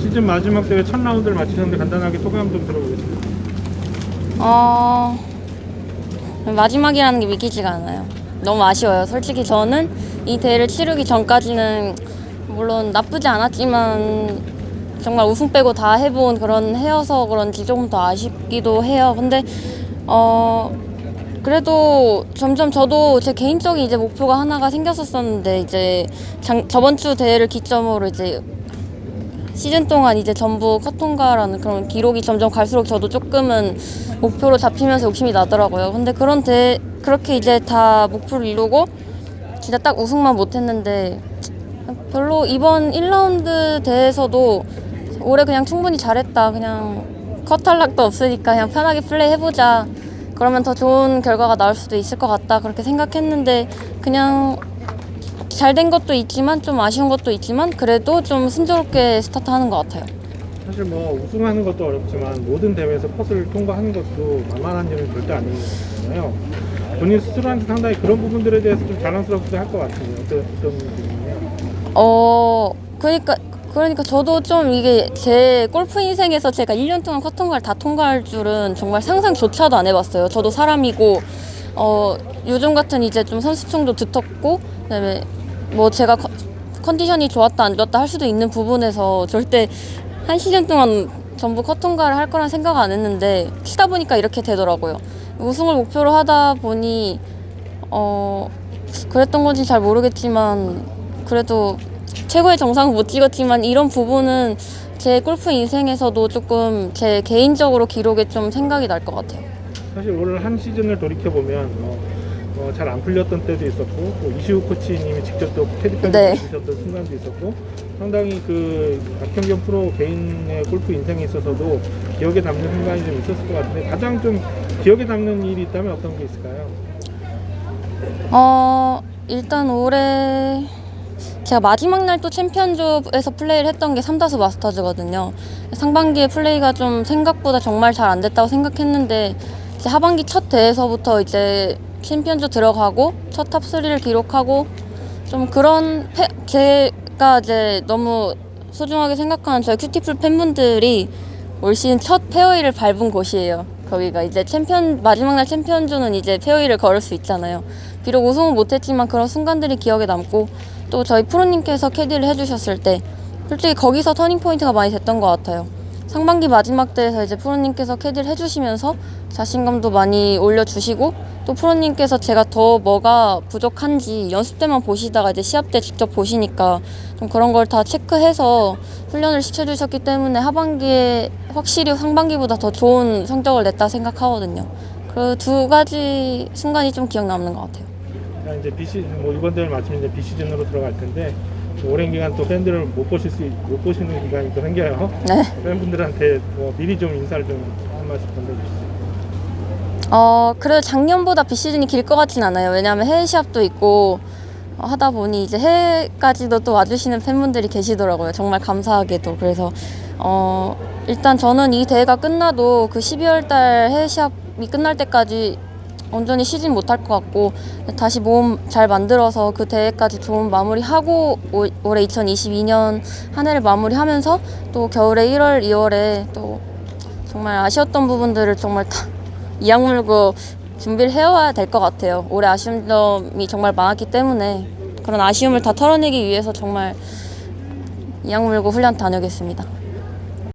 시즌 마지막 대회 첫 라운드를 마치셨는데 간단하게 소감 좀 들어보겠습니다. 어, 마지막이라는 게 믿기지가 않아요. 너무 아쉬워요. 솔직히 저는 이 대회를 치르기 전까지는 물론 나쁘지 않았지만 정말 우승 빼고 다 해본 그런 해여서 그런지 조금 더 아쉽기도 해요. 근데 어 그래도 점점 저도 제 개인적인 이제 목표가 하나가 생겼었었는데 이제 장, 저번 주 대회를 기점으로 이제 시즌 동안 이제 전부 컷 통과라는 그런 기록이 점점 갈수록 저도 조금은 목표로 잡히면서 욕심이 나더라고요. 근데 그런 대 그렇게 이제 다 목표를 이루고 진짜 딱 우승만 못했는데 별로 이번 1라운드 대회에서도 올해 그냥 충분히 잘했다. 그냥 컷 탈락도 없으니까 그냥 편하게 플레이 해보자. 그러면 더 좋은 결과가 나올 수도 있을 것 같다. 그렇게 생각했는데 그냥 잘 된 것도 있지만 좀 아쉬운 것도 있지만 그래도 좀 순조롭게 스타트하는 것 같아요. 사실 뭐 우승하는 것도 어렵지만 모든 대회에서 컷을 통과하는 것도 만만한 일은 절대 아닌 거잖아요. 본인 스스로한테 상당히 그런 부분들에 대해서 좀 자랑스럽기도 할 것 같은데 어떤 어떤 부분이요? 어, 그러니까 그러니까 저도 좀 이게 제 골프 인생에서 제가 1년 동안 컷 통과를 다 통과할 줄은 정말 상상조차도 안 해봤어요. 저도 사람이고 어, 요즘 같은 이제 좀 선수층도 두텁고 그다음에 뭐 제가 컨- 컨디션이 좋았다 안 좋았다 할 수도 있는 부분에서 절대 한 시즌 동안 전부 컷 통과를 할 거란 생각 안 했는데 치다 보니까 이렇게 되더라고요. 우승을 목표로 하다 보니 어 그랬던 건지 잘 모르겠지만 그래도 최고의 정상은 못 찍었지만 이런 부분은 제 골프 인생에서도 조금 제 개인적으로 기록에 좀 생각이 날 것 같아요. 사실 올한 시즌을 돌이켜 보면 어, 잘 안 풀렸던 때도 있었고 또 이시우 코치님이 직접 또 캐디까지 네. 해주셨던 순간도 있었고 상당히 그 박형경 프로 개인의 골프 인생에 있어서도 기억에 남는 순간이 좀 있었을 것 같은데 가장 좀 기억에 남는 일이 있다면 어떤 게 있을까요? 어 일단 올해 제가 마지막 날 또 챔피언즈에서 플레이를 했던 게 삼다수 마스터즈거든요. 상반기에 플레이가 좀 생각보다 정말 잘 안 됐다고 생각했는데 이제 하반기 첫 대회에서부터 이제 챔피언즈 들어가고 첫 탑3를 기록하고 좀 그런 패, 제가 이제 너무 소중하게 생각하는 저희 큐티풀 팬분들이 올 시즌 첫 페어웨이를 밟은 곳이에요. 거기가 이제 챔피언 마지막 날 챔피언즈는 이제 페어웨이를 걸을 수 있잖아요. 비록 우승은 못했지만 그런 순간들이 기억에 남고 또 저희 프로님께서 캐디를 해주셨을 때 솔직히 거기서 터닝 포인트가 많이 됐던 것 같아요. 상반기 마지막 대에서 이제 프로님께서 캐디를 해주시면서 자신감도 많이 올려주시고 또 프로님께서 제가 더 뭐가 부족한지 연습 때만 보시다가 이제 시합 때 직접 보시니까 좀 그런 걸 다 체크해서 훈련을 시켜주셨기 때문에 하반기에 확실히 상반기보다 더 좋은 성적을 냈다 생각하거든요. 그 두 가지 순간이 좀 기억 남는 것 같아요. 자, 이제 비시즌 뭐 이번 대회를 마치면 이제 비시즌으로 들어갈 텐데 오랜 기간 또 팬들을 못 보실 수못 보시는 기간이 또 생겨요. 네. 팬분들한테 뭐 미리 좀 인사를 좀 한 말씀 전해주시죠. 어, 그래도 작년보다 비시즌이 길 것 같진 않아요. 왜냐하면 해외 시합도 있고 어, 하다 보니 이제 해외까지도 또 와주시는 팬분들이 계시더라고요. 정말 감사하게도. 그래서 어, 일단 저는 이 대회가 끝나도 그 12월 달 해외 시합이 끝날 때까지 온전히 쉬진 못할 것 같고 다시 몸 잘 만들어서 그 대회까지 좋은 마무리하고 올- 올해 2022년 한 해를 마무리하면서 또 겨울에 1월, 2월에 또 정말 아쉬웠던 부분들을 정말 다 이악 물고 준비를 해와야 될 것 같아요. 올해 아쉬운 점이 정말 많았기 때문에 그런 아쉬움을 다 털어내기 위해서 정말 이악 물고 훈련 다녀오겠습니다.